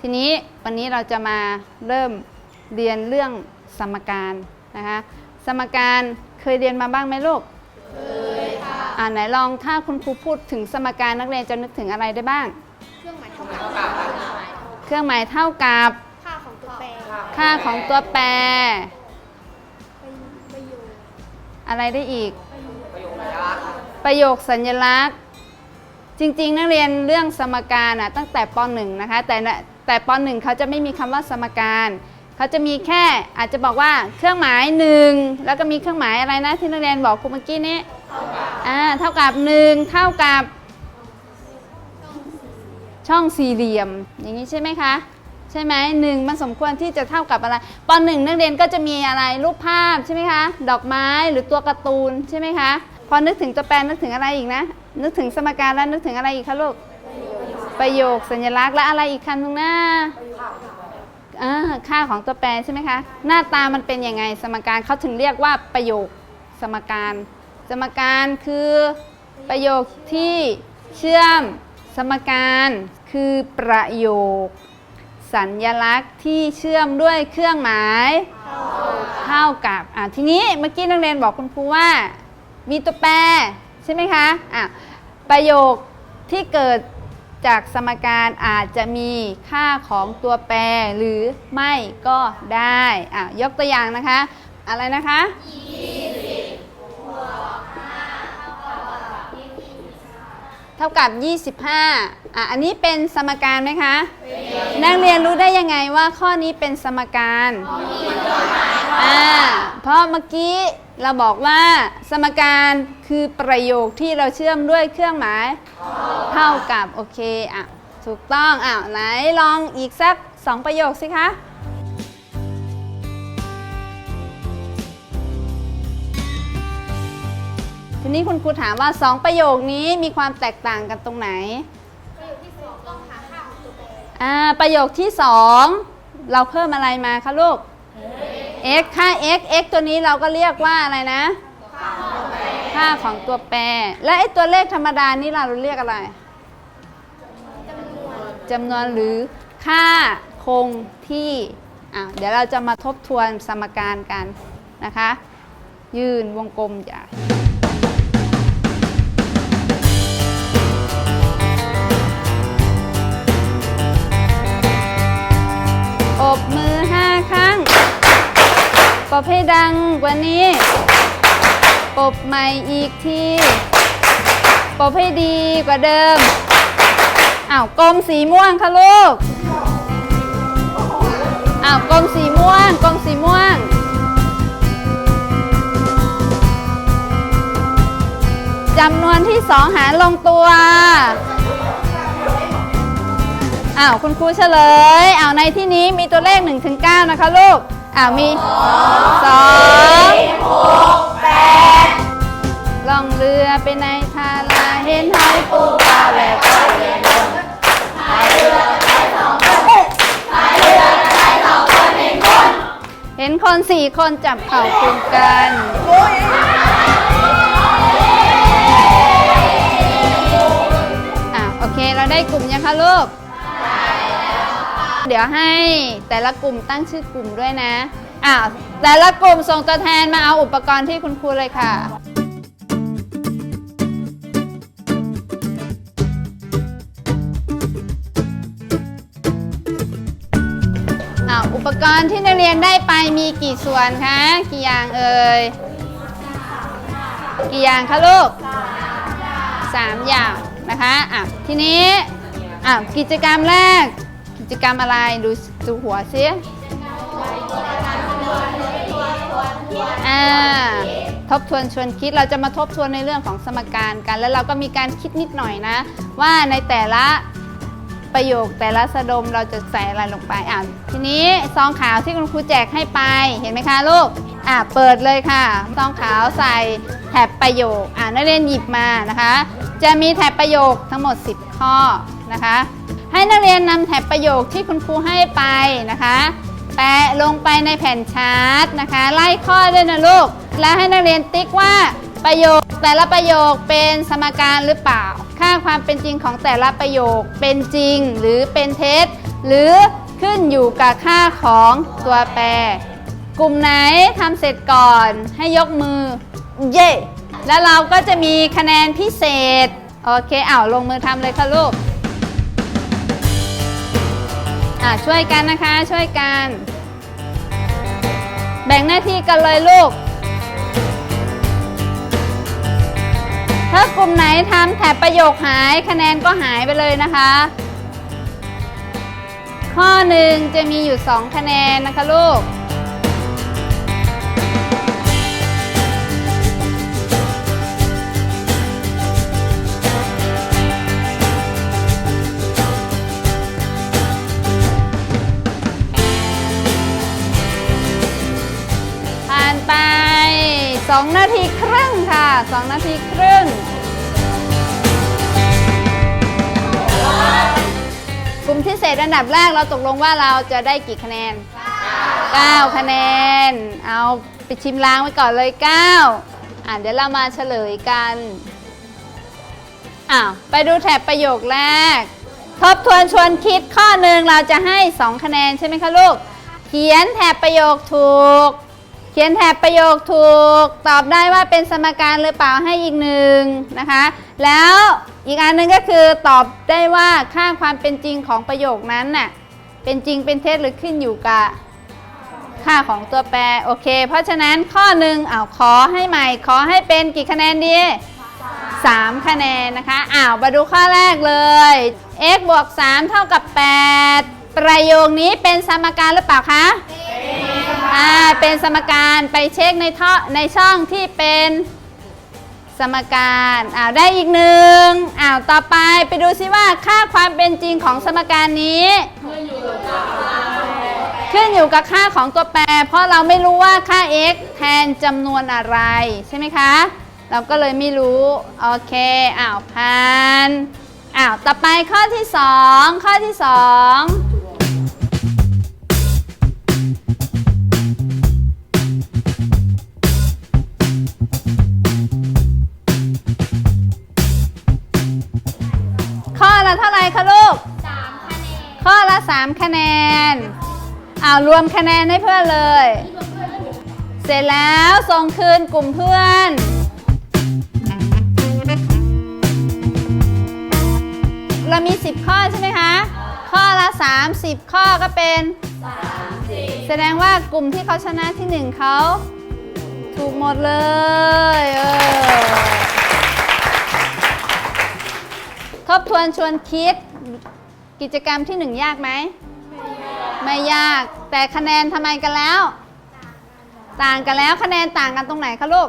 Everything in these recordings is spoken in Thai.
ทีนี้วันนี้เราจะมาเริ่มเรียนเรื่องสมการนะคะสมการเคยเรียนมาบ้างไหมลูกเคยค่ะอ่าไหนลองถ้าคุณครูพูดถึงสมการนักเรียนจะนึกถึงอะไรได้บ้าง เครื่องหมายเท่ากับเครื่องหมายเท่ากับ ค่าของตัวแปรค่าของตัวแปรเป็นประโยชน์อะไรได้อีก ประโยคสัญลักษณ์ จริงๆ นักเรียนเรื่องสมการน่ะตั้งแต่ป .1 นะคะแต่น่ะ แต่ป .1 เขาจะไม่มีคำว่าสมการเขาจะมีแค่อาจจะบอกว่าเครื่องหมายหนึ่งแล้วก็มีเครื่องหมายอะไรนะที่นักเรียนบอกครูเมื่อกี้นี้อ่าเท่ากับหนึ่งเท่ากับช่องสี่เหลี่ยม อย่างนี้ใช่ไหมคะ ใช่ไหมหนึ่งมันสมควรที่จะเท่ากับอะไรปหนึ่งนักเรียนก็จะมีอะไรรูปภาพใช่ไหมคะ ดอกไม้หรือตัวการ์ตูนใช่ไหมคะ พอนึกถึงตัวแปรนึกถึงอะไรอีกนะ นึกถึงสมการแล้วนึกถึงอะไรอีกคะลูก ประโยคสัญลักษณ์และอะไรอีกคำหนึ่งนะอ่าค่าของตัวแปรใช่ไหมคะ หน้าตามันเป็นยังไง สมการเขาถึงเรียกว่าประโยคสมการ สมการคือประโยคที่เชื่อม สมการคือประโยค สัญลักษณ์ที่เชื่อมด้วยเครื่องหมายเท่ากับอะทีนี้เมื่อกี้นักเรียนบอกคุณครูว่า มีตัวแปรใช่ไหมคะอะประโยคที่เกิด จากสมการอาจจะมีค่าของตัวแปรหรือไม่ก็ได้อะยกตัวอย่างนะคะ อะไรนะคะเท่ากับ 25อะอันนี้เป็นสมการไหมคะ นักเรียนรู้ได้ยังไงว่าข้อนี้เป็นสมการอ่าเพราะเมื่อกี้ เราบอกว่าสมการคือประโยคที่เราเชื่อมด้วยเครื่องหมาย เท่ากับโอเคอะถูกต้องอ้าวไหนลองอีกสักสองประโยคสิคะทีนี้คุณครูถามว่าสองประโยคนี้มีความแตกต่างกันตรงไหน ประโยคที่สองต้องหาค่าของตัวแปรอ่าประโยคที่สองเราเพิ่มอะไรมาคะลูก x ค่า x x ตัวนี้เราก็เรียกว่าอะไรนะ ค่าของตัวแปร และไอ้ตัวเลขธรรมดานี่เราเรียกอะไรจำนวนหรือค่าคงที่อะเดี๋ยวเราจะมาทบทวนสมการกันนะคะ ยืนวงกลมอย่ ปบให้ดังกว่านี้ ปบใหม่อีกที ปบให้ดีกว่าเดิม อ้าวกลมสีม่วงค่ะลูก อ้าวกลมสีม่วงกลมสีม่วงจำนวนที่สองหารลงตัว อ้าวคุณครูเฉลย อ้าวในที่นี้มีตัวเลข1ถึง9นะคะลูก อ้าวมี2 6 8ล่องเรือไปในทาราเห็นหอยปูปลาแหวกว่ายเรือลงพายเรือไปสองคนพายเรือไปสองคนเห็นคน เห็นคนสี่คนจับเข่าคุมกันอะโอเคเราได้กลุ่มยังคะลูก เดี๋ยวให้แต่ละกลุ่มตั้งชื่อกลุ่มด้วยนะอ่าแต่ละกลุ่มส่งตัวแทนมาเอาอุปกรณ์ที่คุณครูเลยค่ะอ่าอุปกรณ์ที่นักเรียนได้ไปมีกี่ส่วนคะ กี่อย่างเอ่ย กี่อย่างคะลูกสามอย่างนะคะ อะ ทีนี้ อะ กิจกรรมแรก จกรรมอะไรดูดูหัวซิอ่าทบทวนชวนคิดเราจะมาทบทวนในเรื่องของสมการกัน แล้วเราก็มีการคิดนิดหน่อยนะ ว่าในแต่ละประโยคแต่ละสะดมเราจะใส่อะไรลงไปอะทีนี้ซองขาวที่คุณครูแจกให้ไปเห็นไหมคะลูกอะเปิดเลยค่ะ ซองขาวใส่แถบประโยคอะนักเรียนหยิบมานะคะ จะมีแถบประโยคทั้งหมด 10 ข้อนะคะ ให้นักเรียนนำแถบประโยคที่คุณครูให้ไปนะคะ แปะลงไปในแผ่นชาร์ตนะคะ ไล่ข้อด้วยนะลูก แล้วให้นักเรียนติ๊กว่าประโยคแต่ละประโยคเป็นสมการหรือเปล่า ค่าความเป็นจริงของแต่ละประโยคเป็นจริงหรือเป็นเท็จ หรือขึ้นอยู่กับค่าของตัวแปร กลุ่มไหนทำเสร็จก่อนให้ยกมือ เย่แล้วเราก็จะมีคะแนนพิเศษ โอเคอ้าวลงมือทำเลยค่ะลูก อะช่วยกันนะคะช่วยกัน แบ่งหน้าที่กันเลยลูก ถ้ากลุ่มไหนทำแถบประโยคหายคะแนนก็หายไปเลยนะคะ ข้อหนึ่งจะมีอยู่ 2 คะแนนนะคะลูก 2 นาทีครึ่งค่ะ 2 นาทีครึ่ง กลุ่มที่เศษอันดับแรกเราตกลงว่าเราจะได้กี่คะแนน 9 คะแนน เอาไปชิมล้างไว้ก่อนเลย 9 อะเดี๋ยวเรามาเฉลยกันอ้าวไปดูแถบประโยคแรก ทบทวนชวนคิดข้อหนึ่งเราจะให้ 2 คะแนนใช่ไหมคะลูก เขียนแถบประโยคถูก เขียนแถบประโยคถูก ตอบได้ว่าเป็นสมการหรือเปล่าให้อีกหนึ่งนะคะ แล้วอีกอันหนึงก็คือตอบได้ว่าค่าความเป็นจริงของประโยคนั้นน่ะเป็นจริงเป็นเท็จหรือขึ้นอยู่กับค่าของตัวแปรโอเค เพราะฉะนั้นข้อหนึ่งอ้าวขอให้ใหม่ ขอให้เป็นกี่คะแนนดี3คะแนนนะคะอ้าวมาดูข้อแรกเลย x บวก3เท่ากับ 8 ประโยคนี้เป็นสมการหรือเปล่าคะ่าเป็นสมการไปเช็คในท่อในช่องที่เป็นสมการอ้าวได้อีกหนึ่งอ้าวต่อไปไปดูซิว่าค่าความเป็นจริงของสมการนี้ ขึ้นอยู่กับค่าของตัวแปร เพราะเราไม่รู้ว่าค่า x แทนจำนวนอะไร ใช่ไหมคะ เราก็เลยไม่รู้ โอเคอ้าวพันอ้าวต่อไปข้อที่ 2 ข้อที่ 2 ข้อละ 3 คะแนนอ้ารวมคะแนนให้เพื่อนเลย เสร็จแล้วส่งคืนกลุ่มเพื่อนเรามี 10 ข้อใช่ไหมคะ ข้อละ 30 ข้อก็เป็นแสดงว่ากลุ่มที่เขาชนะที่ 1เขาถูกหมดเลยเออทบทวนชวนคิด กิจกรรมที่หนึ่งยากไหม ไม่ยาก แต่คะแนนทำไมกันแล้ว ต่างกันแล้วคะแนนต่างกันตรงไหนคะลูก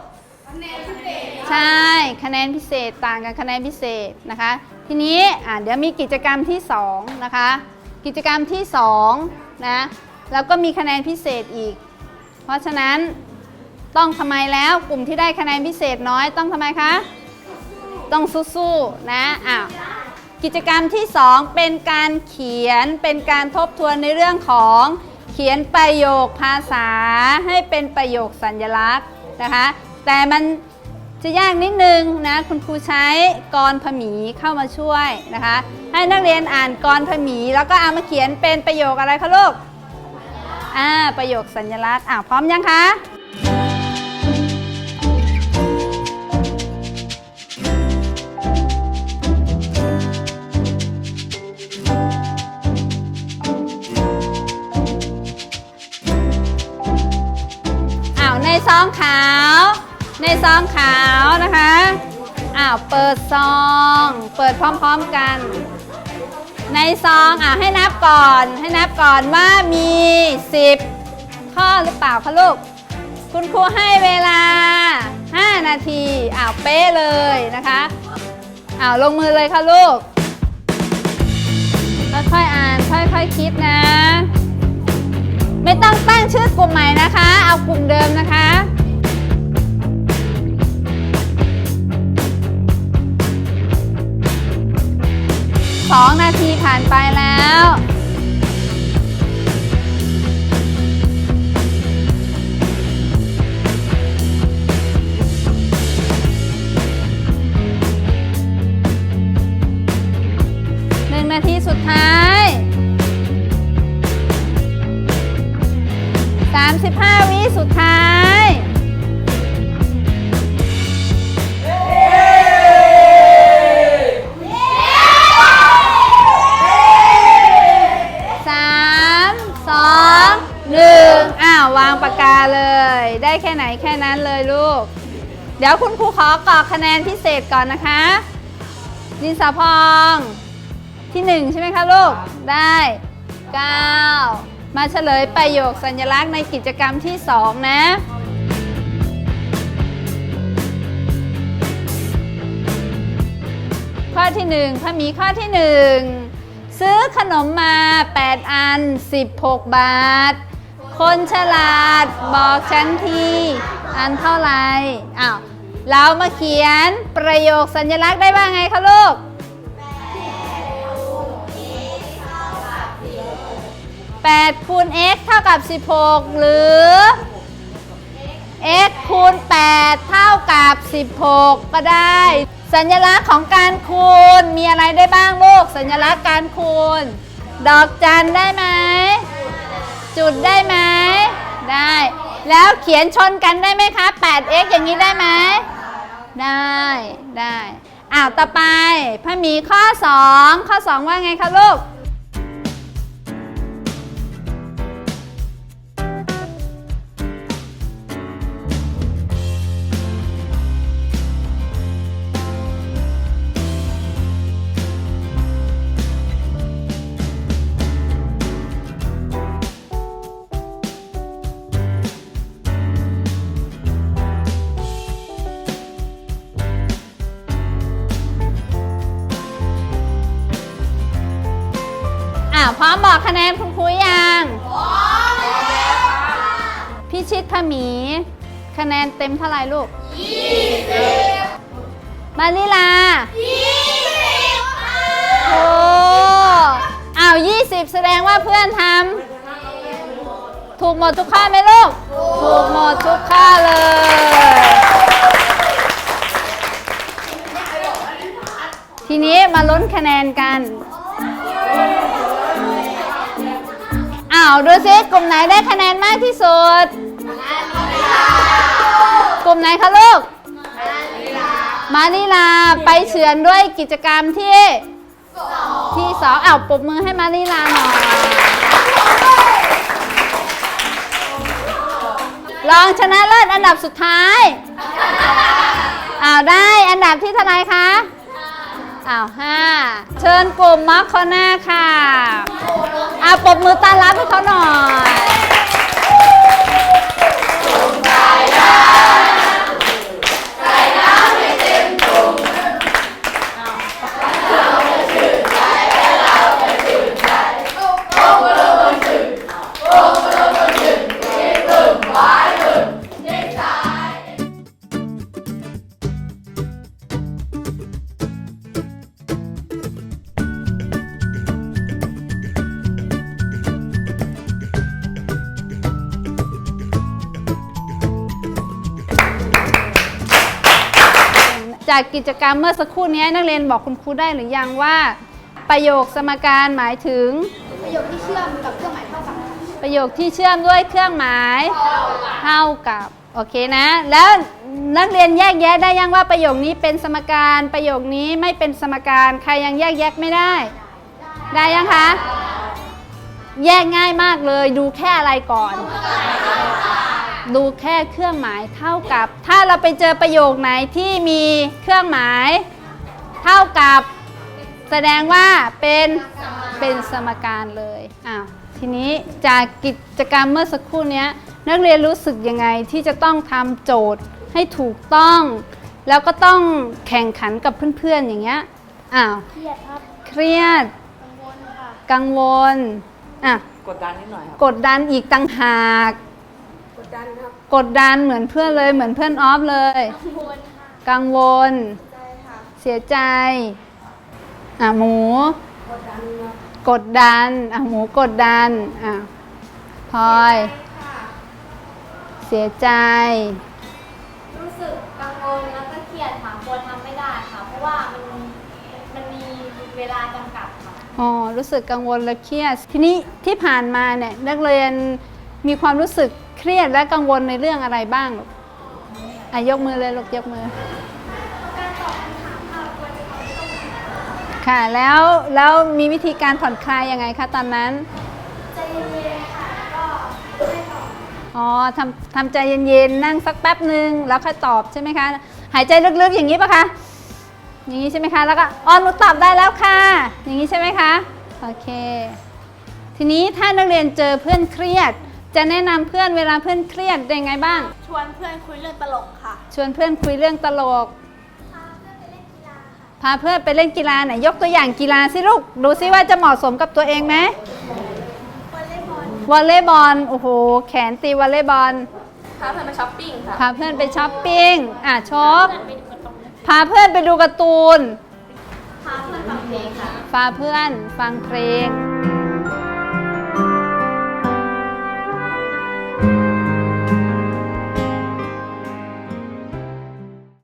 คะแนนพิเศษ ใช่ คะแนนพิเศษต่างกันคะแนนพิเศษนะคะ ทีนี้เดี๋ยวมีกิจกรรมที่2นะคะ กิจกรรมที่2นะ แล้วก็มีคะแนนพิเศษอีก เพราะฉะนั้นต้องทำไมแล้วกลุ่มที่ได้คะแนนพิเศษน้อยต้องทำไมคะ ต้องสู้ๆนะอะ กิจกรรมที่ 2 เป็นการเขียนเป็นการทบทวนในเรื่องของเขียนประโยคภาษาให้เป็นประโยคสัญลักษณ์นะคะ แต่มันจะยากนิดนึงนะคุณครูใช้กรผมีเข้ามาช่วยนะคะ ให้นักเรียนอ่านกรผมี แล้วก็เอามาเขียนเป็นประโยคอะไรคะลูกอ่าประโยคสัญลักษณ์อ่าพร้อมยังคะ องขาว ในซองขาวนะคะอ้าวเปิดซอง เปิดพร้อมๆกัน ในซองอ่าให้นับก่อน ให้นับก่อนว่ามี 10 ข้อหรือเปล่าคะลูก คุณครูให้เวลา 5 นาทีอ้าวเป๊ะเลยนะคะอ้าวลงมือเลยค่ะลูกค่อยๆอ่านค่อยๆคิดนะ ไม่ต้องตั้งชื่อกลุ่มใหม่นะคะ เอากลุ่มเดิมนะคะสองนาทีผ่านไปแล้ว ดี๋ยวคุณครูขอกรอกคะแนนพิเศษก่อนนะคะ ดินสอพองที่หนึ่งใช่ไหมคะลูก ได้ 9 มาเฉลยประโยคสัญลักษณ์ในกิจกรรมที่ 2 นะข้อที่ 1พระมีข้อที่ 1 ซื้อขนมมา 8 อัน 16 บาท คนฉลาดบอกฉันที อันเท่าไหร่อ้าว เรามาเขียนประโยคสัญลักษณ์ได้ว่าไงคะลูก 8 คูณ x เท่ากับ 16 หรือ x คูณ 8 เท่ากับ 16 ก็ได้ สัญลักษณ์ของการคูณมีอะไรได้บ้างลูก สัญลักษณ์การคูณ ดอกจันได้ไหม จุดได้ไหม ได้ แล้วเขียนชนกันได้ไหมคะ 8x อย่างนี้ได้ไหม ได้ได้อ่าต่อไปพระมีข้อ 2 ข้อ 2 ว่าไงคะลูก อ่าพร้อมบอกคะแนนคุณครูยังพร้อมพี่ชิดพมี คะแนนเต็มเท่าไหร่ลูก20มาลิลา20โอ้อ้าว20 แสดงว่าเพื่อนทำถูกหมดทุกข้อไหมลูก ถูกหมดทุกข้อเลยทีนี้มาลุ้นคะแนนกันาวดูซิกลุ่มไหนได้คะแนนมากที่สุด กลุ่มไหนคะลูก มานิลา ไปเฉือนด้วยกิจกรรมที่ ที่สองเอ้าปรบมือให้มานิลาหน่อยรองชนะเลิศอันดับสุดท้ายอ้าวได้อันดับที่เท่าไหร่คะอ้าวห้าเชิญกลุ่มมอคคอน่าค่ะอา ปรบมือต้อนรับให้เขาหน่อย จากกิจกรรมเมื่อสักครู่นี้นักเรียนบอกคุณครูได้หรือยังว่า ประโยคสมการหมายถึง ประโยคที่เชื่อมกับเครื่องหมายเท่ากับ ประโยคที่เชื่อมด้วยเครื่องหมายเท่ากับโอเคนะ แล้วนักเรียนแยกแยะได้ยังว่าประโยคนี้เป็นสมการประโยคนี้ไม่เป็นสมการใครยังแยกแยะไม่ได้ ได้ยังคะ แยกง่ายมากเลยดูแค่อะไรก่อน ดูแค่เครื่องหมายเท่ากับ ถ้าเราไปเจอประโยคไหนที่มีเครื่องหมาย เท่ากับ แสดงว่าเป็นเป็นสมการเลยอ้าวทีนี้จากกิจกรรมเมื่อสักครู่เนี้ยนักเรียนรู้สึกยังไงที่จะต้องทำโจทย์ให้ถูกต้อง แล้วก็ต้องแข่งขันกับเพื่อนๆอย่างเงี้ยอ้าวเครียดครับเครียดกังวลค่ะกังวลอะกดดันนิดหน่อยครับกดดันอีกต่างหากก ดดันครับกดดันเหมือนเพื่อนเลยเหมือนเพื่อนออฟเลย กังวลค่ะกังวล ใจค่ะเสียใจ อะหมู กดดันครับกดดัน อะหมูกดดัน อะพลอยค่ะ เสียใจ รู้สึกกังวลแล้วก็เครียดค่ะกลัวทำไม่ได้ค่ะ เพราะว่ามันมันมีเวลาจำกัดค่ะ อ๋อ รู้สึกกังวลและเครียด ทีนี้ที่ผ่านมาเนี่ยนักเรียนมีความรู้สึก เครียดและกังวลในเรื่องอะไรบ้างลูกอะยกมือเลยลูกยกมือ ค่ะแล้วแล้วมีวิธีการผ่อนคลายยังไงคะตอนนั้นใจเย็นๆค่ะแล้วก็ไม่ตอบอ๋อทำทำใจเย็นๆ นั่งสักแป๊บหนึ่งแล้วค่อยตอบใช่ไหมคะ หายใจลึกๆอย่างนี้ปะคะ อย่างนี้ใช่ไหมคะ แล้วก็อ๋อหนูตอบได้แล้วค่ะ อย่างนี้ใช่ไหมคะ โอเค ทีนี้ถ้านักเรียนเจอเพื่อนเครียด จะแนะนำเพื่อนเวลาเพื่อนเครียดยังไงบ้าง ชวนเพื่อนคุยเรื่องตลกค่ะ ชวนเพื่อนคุยเรื่องตลก พาเพื่อนไปเล่นกีฬาไหนยกตัวอย่างกีฬาสิลูก ดูซิว่าจะเหมาะสมกับตัวเองไหมวอลเลย์บอลโอ้โหแขนตีวอลเลย์บอล พาเพื่อนไปช้อปปิ้งค่ะ พาเพื่อนไปช้อปปิ้งอะชอบพาเพื่อนไปดูการ์ตูน พาเพื่อนฟังเพลงค่ะ พาเพื่อนฟังเพลง